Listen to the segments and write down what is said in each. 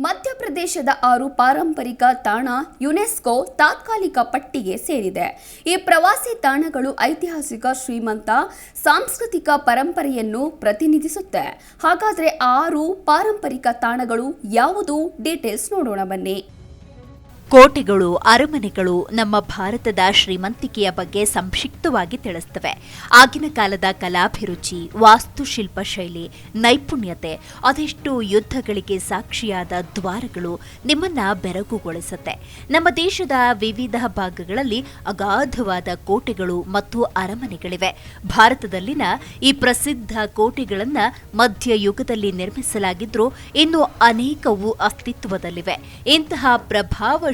ಮಧ್ಯಪ್ರದೇಶದ ಆರು ಪಾರಂಪರಿಕ ತಾಣ ಯುನೆಸ್ಕೋ ತಾತ್ಕಾಲಿಕ ಪಟ್ಟಿಗೆ ಸೇರಿದೆ. ಈ ಪ್ರವಾಸಿ ತಾಣಗಳು ಐತಿಹಾಸಿಕ, ಶ್ರೀಮಂತ, ಸಾಂಸ್ಕೃತಿಕ ಪರಂಪರೆಯನ್ನು ಪ್ರತಿನಿಧಿಸುತ್ತೆ. ಹಾಗಾದರೆ ಆರು ಪಾರಂಪರಿಕ ತಾಣಗಳು ಯಾವುದು? ಡೀಟೇಲ್ಸ್ ನೋಡೋಣ ಬನ್ನಿ. ಕೋಟೆಗಳು, ಅರಮನೆಗಳು ನಮ್ಮ ಭಾರತದ ಶ್ರೀಮಂತಿಕೆಯ ಬಗ್ಗೆ ಸಂಕ್ಷಿಪ್ತವಾಗಿ ತಿಳಿಸ್ತವೆ. ಆಗಿನ ಕಾಲದ ಕಲಾಭಿರುಚಿ, ವಾಸ್ತುಶಿಲ್ಪ ಶೈಲಿ, ನೈಪುಣ್ಯತೆ, ಅದೆಷ್ಟು ಯುದ್ಧಗಳಿಗೆ ಸಾಕ್ಷಿಯಾದ ದ್ವಾರಗಳು ನಿಮ್ಮನ್ನ ಬೆರಗುಗೊಳಿಸುತ್ತೆ. ನಮ್ಮ ದೇಶದ ವಿವಿಧ ಭಾಗಗಳಲ್ಲಿ ಅಗಾಧವಾದ ಕೋಟೆಗಳು ಮತ್ತು ಅರಮನೆಗಳಿವೆ. ಭಾರತದಲ್ಲಿನ ಈ ಪ್ರಸಿದ್ಧ ಕೋಟೆಗಳನ್ನ ಮಧ್ಯಯುಗದಲ್ಲಿ ನಿರ್ಮಿಸಲಾಗಿದ್ರು ಇನ್ನು ಅನೇಕವು ಅಸ್ತಿತ್ವದಲ್ಲಿವೆ. ಇಂತಹ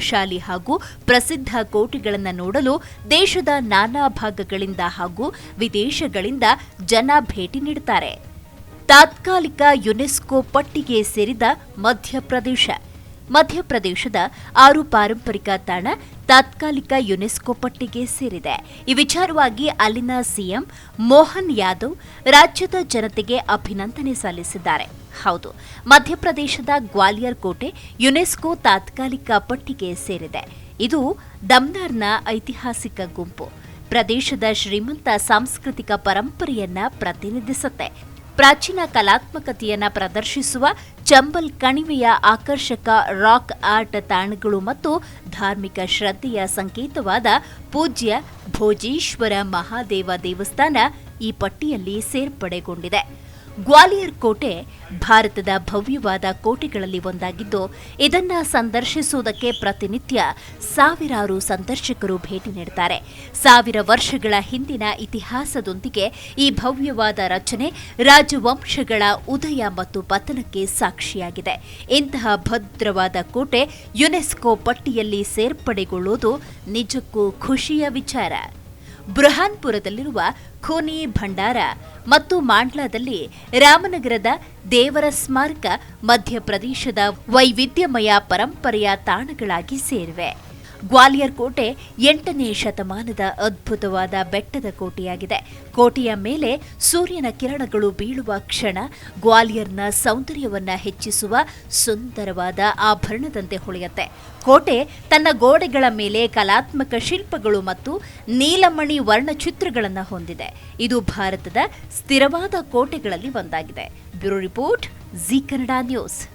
ಪ್ರಭಾವಶಾಲಿ ಹಾಗೂ ಪ್ರಸಿದ್ಧ ಕೋಟೆಗಳನ್ನು ನೋಡಲು ದೇಶದ ನಾನಾ ಭಾಗಗಳಿಂದ ಹಾಗೂ ವಿದೇಶಗಳಿಂದ ಜನ ಭೇಟಿ ನೀಡುತ್ತಾರೆ. ತಾತ್ಕಾಲಿಕ ಯುನೆಸ್ಕೋ ಪಟ್ಟಿಗೆ ಸೇರಿದ ಮಧ್ಯಪ್ರದೇಶ. ಮಧ್ಯಪ್ರದೇಶದ ಆರು ಪಾರಂಪರಿಕ ತಾಣ ತಾತ್ಕಾಲಿಕ ಯುನೆಸ್ಕೋ ಪಟ್ಟಿಗೆ ಸೇರಿದೆ. ಈ ವಿಚಾರವಾಗಿ ಅಲ್ಲಿನ ಸಿಎಂ ಮೋಹನ್ ಯಾದವ್ ರಾಜ್ಯದ ಜನತೆಗೆ ಅಭಿನಂದನೆ ಸಲ್ಲಿಸಿದ್ದಾರೆ. ಹೌದು, ಮಧ್ಯಪ್ರದೇಶದ ಗ್ವಾಲಿಯರ್ ಕೋಟೆ ಯುನೆಸ್ಕೋ ತಾತ್ಕಾಲಿಕ ಪಟ್ಟಿಗೆ ಸೇರಿದೆ. ಇದು ದಮ್ನಾರ್ನ ಐತಿಹಾಸಿಕ ಗುಂಪು. ಪ್ರದೇಶದ ಶ್ರೀಮಂತ ಸಾಂಸ್ಕೃತಿಕ ಪರಂಪರೆಯನ್ನ ಪ್ರತಿನಿಧಿಸುತ್ತೆ. ಪ್ರಾಚೀನ ಕಲಾತ್ಮಕತೆಯನ್ನು ಪ್ರದರ್ಶಿಸುವ ಚಂಬಲ್ ಕಣಿವೆಯ ಆಕರ್ಷಕ ರಾಕ್ ಆರ್ಟ್ ತಾಣಗಳು ಮತ್ತು ಧಾರ್ಮಿಕ ಶ್ರದ್ಧೆಯ ಸಂಕೇತವಾದ ಪೂಜ್ಯ ಭೋಜೇಶ್ವರ ಮಹಾದೇವ ದೇವಸ್ಥಾನ ಈ ಪಟ್ಟಿಯಲ್ಲಿ ಸೇರ್ಪಡೆಗೊಂಡಿದೆ. ಗ್ವಾಲಿಯರ್ ಕೋಟೆ ಭಾರತದ ಭವ್ಯವಾದ ಕೋಟೆಗಳಲ್ಲಿ ಒಂದಾಗಿದ್ದು, ಇದನ್ನ ಸಂದರ್ಶಿಸುವುದಕ್ಕೆ ಪ್ರತಿನಿತ್ಯ ಸಾವಿರಾರು ಸಂದರ್ಶಕರು ಭೇಟಿ ನೀಡುತ್ತಾರೆ ಸಾವಿರ ವರ್ಷಗಳ ಹಿಂದಿನ ಇತಿಹಾಸದೊಂದಿಗೆ ಈ ಭವ್ಯವಾದ ರಚನೆ ರಾಜವಂಶಗಳ ಉದಯ ಮತ್ತು ಪತನಕ್ಕೆ ಸಾಕ್ಷಿಯಾಗಿದೆ. ಇಂತಹ ಭದ್ರವಾದ ಕೋಟೆ ಯುನೆಸ್ಕೋ ಪಟ್ಟಿಯಲ್ಲಿ ಸೇರ್ಪಡೆಗೊಳ್ಳುವುದು ನಿಜಕ್ಕೂ ಖುಷಿಯ ವಿಚಾರ. ಬೃಹಾನ್ಪುರದಲ್ಲಿರುವ ಖೋನಿ ಭಂಡಾರ ಮತ್ತು ಮಾಂಡ್ಲಾದಲ್ಲಿ ರಾಮನಗರದ ದೇವರ ಸ್ಮಾರಕ ಮಧ್ಯಪ್ರದೇಶದ ವೈವಿಧ್ಯಮಯ ಪರಂಪರೆಯ ತಾಣಗಳಾಗಿ ಸೇರಿವೆ. ಗ್ವಾಲಿಯರ್ ಕೋಟೆ ಎಂಟನೇ ಶತಮಾನದ ಅದ್ಭುತವಾದ ಬೆಟ್ಟದ ಕೋಟೆಯಾಗಿದೆ. ಕೋಟೆಯ ಮೇಲೆ ಸೂರ್ಯನ ಕಿರಣಗಳು ಬೀಳುವ ಕ್ಷಣ ಗ್ವಾಲಿಯರ್ನ ಸೌಂದರ್ಯವನ್ನ ಹೆಚ್ಚಿಸುವ ಸುಂದರವಾದ ಆಭರಣದಂತೆ ಹೊಳೆಯುತ್ತೆ. ಕೋಟೆ ತನ್ನ ಗೋಡೆಗಳ ಮೇಲೆ ಕಲಾತ್ಮಕ ಶಿಲ್ಪಗಳು ಮತ್ತು ನೀಲಮಣಿ ವರ್ಣಚಿತ್ರಗಳನ್ನು ಹೊಂದಿದೆ. ಇದು ಭಾರತದ ಸ್ಥಿರವಾದ ಕೋಟೆಗಳಲ್ಲಿ ಒಂದಾಗಿದೆ. Bureau report, Zee Kannada news.